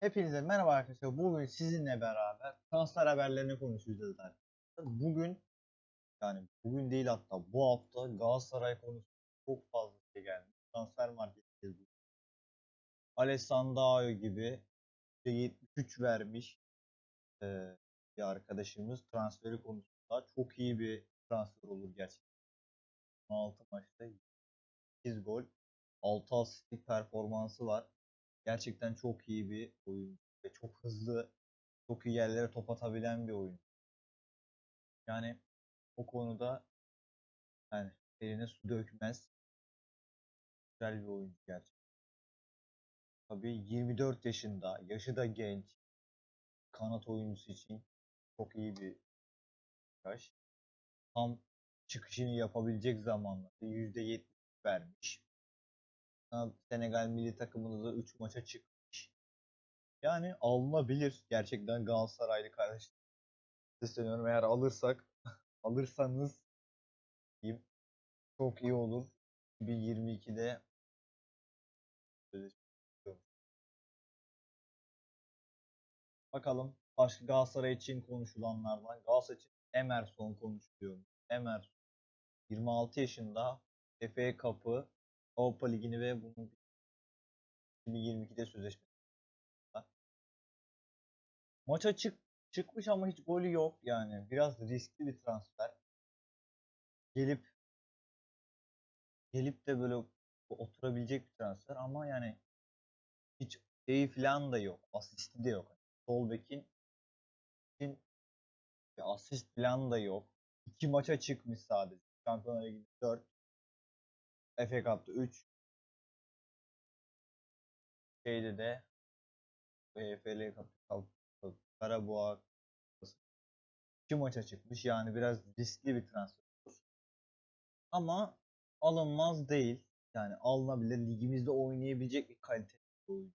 Hepinize merhaba arkadaşlar. Bugün sizinle beraber transfer haberlerini konuşacağız arkadaşlar. Bugün yani bugün değil hatta bu hafta Galatasaray konusu çok fazla şey gelmiş. Transfer marketteyiz. Alessandro gibi %73 vermiş eee, bir arkadaşımız transferi konusunda çok iyi bir transfer olur gerçekten. 16 maçta 8 gol, 6 asistlik performansı var. Gerçekten çok iyi bir oyun ve çok hızlı, çok iyi yerlere top atabilen bir oyun. Yani o konuda yani eline su dökmez. Güzel bir oyuncu gerçekten. Tabii 24 yaşında, yaşı da genç. Kanat oyuncusu için çok iyi bir yaş. Tam çıkışını yapabilecek zamanlarda %70 vermiş. Senegal milli takımında da 3 maça çıkmış. Yani alınabilir. Gerçekten Galatasaraylı kardeşim. Sesleniyorum eğer alırsak alırsanız çok iyi olur. 2022'de Bakalım başka Galatasaray için konuşulanlardan. Galatasaray için Emerson konuşuluyor. Emerson 26 yaşında FA Cup'ı Avrupa Ligi'ni ve bunun 2022'de sözleşmesi. Maça çık çıkmış ama hiç golü yok yani. Biraz riskli bir transfer. Gelip gelip de böyle oturabilecek bir transfer ama yani hiç şeyi falan da yok. Asisti de yok. Sol bekin asist falan da yok. İki maça çıkmış sadece. Şampiyonlar Ligi 4. FA Cup'ta 3. Şeyde de EFL Cup Karabağ iki maça çıkmış. Yani biraz riskli bir transfer. Ama alınmaz değil. Yani alınabilir. Ligimizde oynayabilecek bir kaliteli bir oyuncu.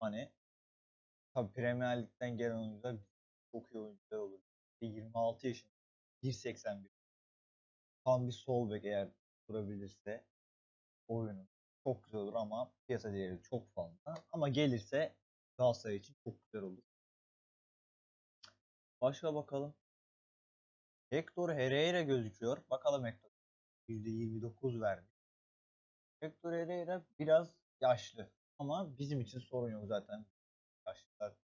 Hani tabii Premier Lig'den gelen oyuncular çok iyi oyuncular olur. 26 yaşında 1.81 tam bir sol bek eğer kurabilirse oyunu çok güzel olur ama piyasa değeri çok fazla. Ama gelirse Galatasaray için çok güzel olur. Başka bakalım. Hector Herrera gözüküyor. Bakalım Hector. %29 vermiş. Hector Herrera biraz yaşlı. Ama bizim için sorun yok zaten. Yaşlılar.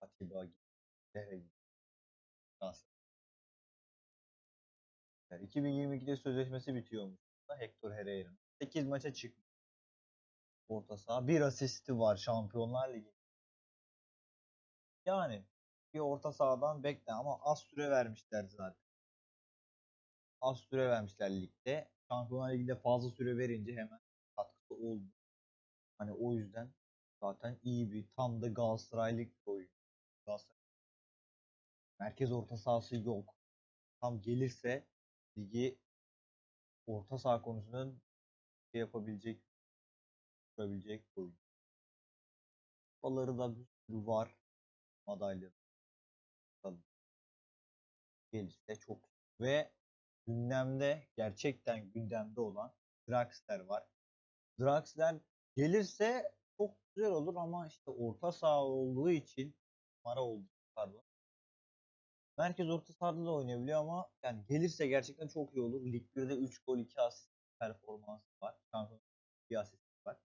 Atiba gibi. Galatasaray. Yani 2022'de sözleşmesi bitiyormuş. Hector Herrera'nın. 8 maça çıkmış. Orta saha. Bir asisti var Şampiyonlar Ligi. Yani bir orta sahadan bekle ama az süre vermişler zaten. Az süre vermişler ligde. Şampiyonlar Ligi'nde fazla süre verince hemen katkısı oldu. Hani o yüzden zaten iyi bir tam da Galatasaraylık oyun. Galatasaray. Merkez orta sahası yok. Tam gelirse ligi orta saha konusunda şey yapabilecek yapabilecek bir oyun. Kupaları da bir sürü var. Madalya. Gelirse çok ve gündemde gerçekten gündemde olan Draxler var. Draxler gelirse çok güzel olur ama işte orta saha olduğu için numara oldu pardon. Merkez orta sahada da oynayabiliyor ama yani gelirse gerçekten çok iyi olur. Lig 1'de 3 gol 2 asist performansı var. Şampiyon 2 asist var.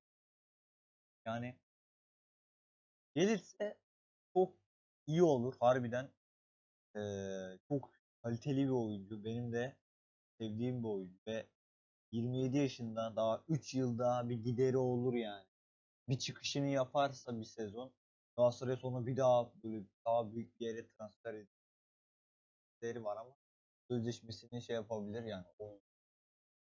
Yani gelirse çok iyi olur harbiden. Ee, çok kaliteli bir oyuncu. Benim de sevdiğim bir oyuncu ve 27 yaşında daha 3 yılda bir gideri olur yani. Bir çıkışını yaparsa bir sezon Galatasaray sonra bir daha böyle daha büyük bir yere transfer ederi var ama sözleşmesini şey yapabilir yani. O,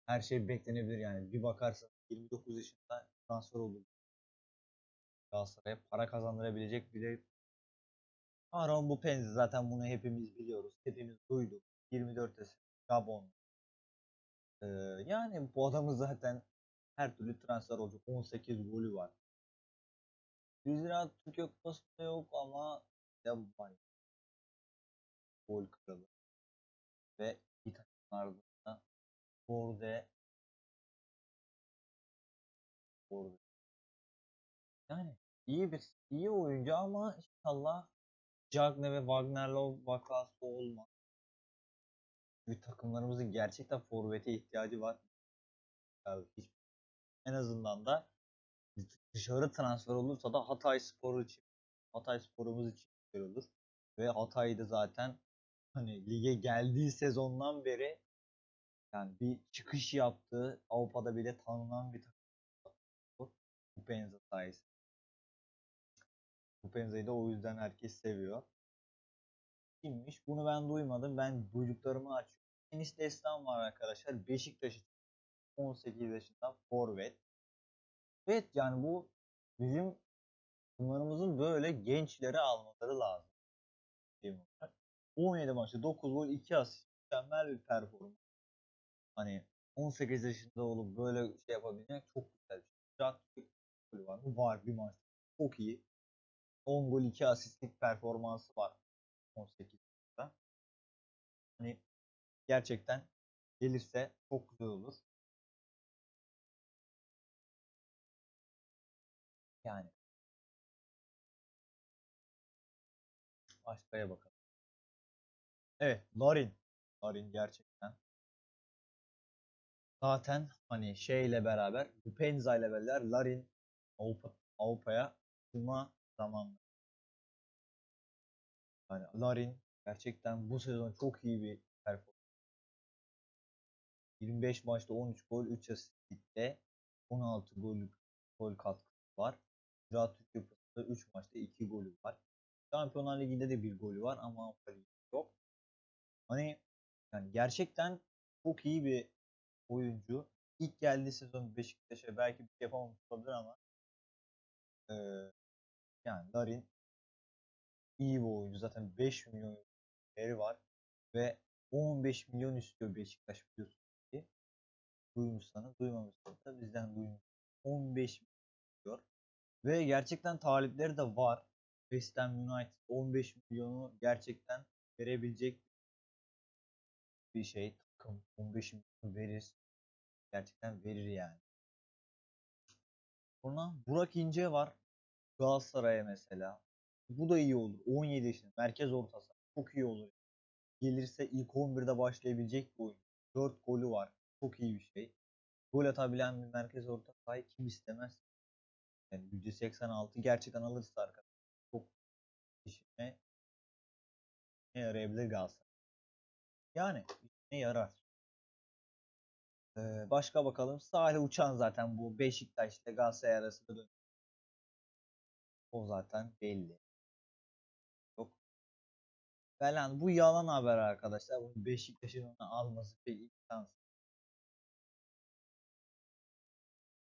her şey beklenebilir yani. Bir bakarsın 29 yaşında transfer olur. Galatasaray'a para kazandırabilecek bile Aaron Bupenzi zaten bunu hepimiz biliyoruz. Hepimiz duyduk. 24 yaşında Gabon. Ee, yani bu adamın zaten her türlü transfer olacak. 18 golü var. 100 lira Türkiye Kupası'nda yok ama ya var. Gol kralı. Ve iki takımlarda da Borde Borde. Yani iyi bir iyi oyuncu ama inşallah Cagne ve Wagner'le vakası olmaz. Bir takımlarımızın gerçekten forvete ihtiyacı var. Yani hiç, en azından da dışarı transfer olursa da Hatay Spor için Hatay Spor'umuz için olur. Ve Hatay'da zaten hani lige geldiği sezondan beri yani bir çıkış yaptığı Avrupa'da bile tanınan bir takım. Kupenza sayesinde. Kupenza'yı da o yüzden herkes seviyor. Kimmiş? Bunu ben duymadım. Ben duyduklarımı açıyorum. Enis Destan var arkadaşlar. Beşiktaş için 18 yaşında forvet. Evet yani bu bizim bunlarımızın böyle gençleri almaları lazım. 17 maçta 9 gol 2 asist. Mükemmel bir performans. Hani 18 yaşında olup böyle şey yapabilmek çok güzel bir şey. Ratçık golü var mı? Var bir maç. Çok iyi. 10 gol 2 asistlik performansı var 18 yaşında. Hani gerçekten gelirse çok güzel olur. Yani başkaya bakalım. Evet, Larin. Larin gerçekten. Zaten hani şeyle beraber, Dupenza ile beraber Larin Avrupa, Avrupa'ya çıkma zamanı. Yani Larin gerçekten bu sezon çok iyi bir performans. 25 maçta 13 gol, 3 asistle 16 gol gol katkısı var. Türkiye Kupası'nda 3 maçta 2 golü var. Şampiyonlar Ligi'nde de bir golü var ama Avrupa. Hani yani gerçekten çok iyi bir oyuncu. İlk geldiği sezon Beşiktaş'a belki bir şey yapamamış olabilir ama e, yani Larin iyi bir oyuncu. Zaten 5 milyon değeri var ve 15 milyon istiyor Beşiktaş biliyorsunuz ki. Duymuşsanız, duymamışsanız da bizden duymuş. 15 milyon istiyor. Ve gerçekten talipleri de var. West Ham United 15 milyonu gerçekten verebilecek bir şey. Takım 15 milyon verir. Gerçekten verir yani. Sonra Burak İnce var. Galatasaray'a mesela. Bu da iyi olur. 17 yaşında. Merkez ortası. Çok iyi olur. Gelirse ilk 11'de başlayabilecek bir oyun. 4 golü var. Çok iyi bir şey. Gol atabilen bir merkez orta sahayı kim istemez? Yani %86 gerçekten alırsa arkadaşlar. Çok işine ne yarayabilir Galatasaray. Yani işine yarar. Ee, başka bakalım. Salih Uçan zaten bu Beşiktaş ile Galatasaray arasında dön. O zaten belli. Yok. Falan bu yalan haber arkadaşlar. Bunu Beşiktaş'ın onu alması pek imkansız.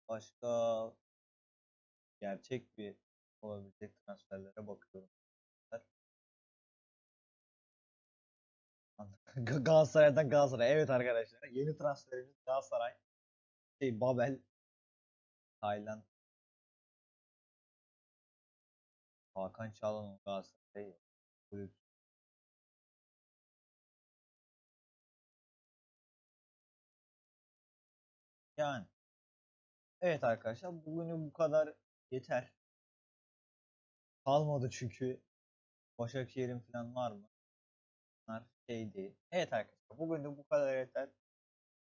Başka gerçek bir olabilecek transferlere bakıyorum. Galatasaray'dan Galatasaray. Evet arkadaşlar. Yeni transferimiz Galatasaray. Şey Babel. Tayland. Hakan Çalhanoğlu Galatasaray. Kulüp. Yani. Evet arkadaşlar. Bugünü bu kadar yeter. Kalmadı çünkü. Başakşehir'in falan var mı? Bunlar şey değil. Evet arkadaşlar. Bugün de bu kadar yeter.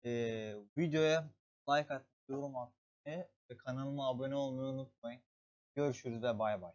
Ee, videoya like atmayı, yorum atmayı ve kanalıma abone olmayı unutmayın. Görüşürüz ve bay bay.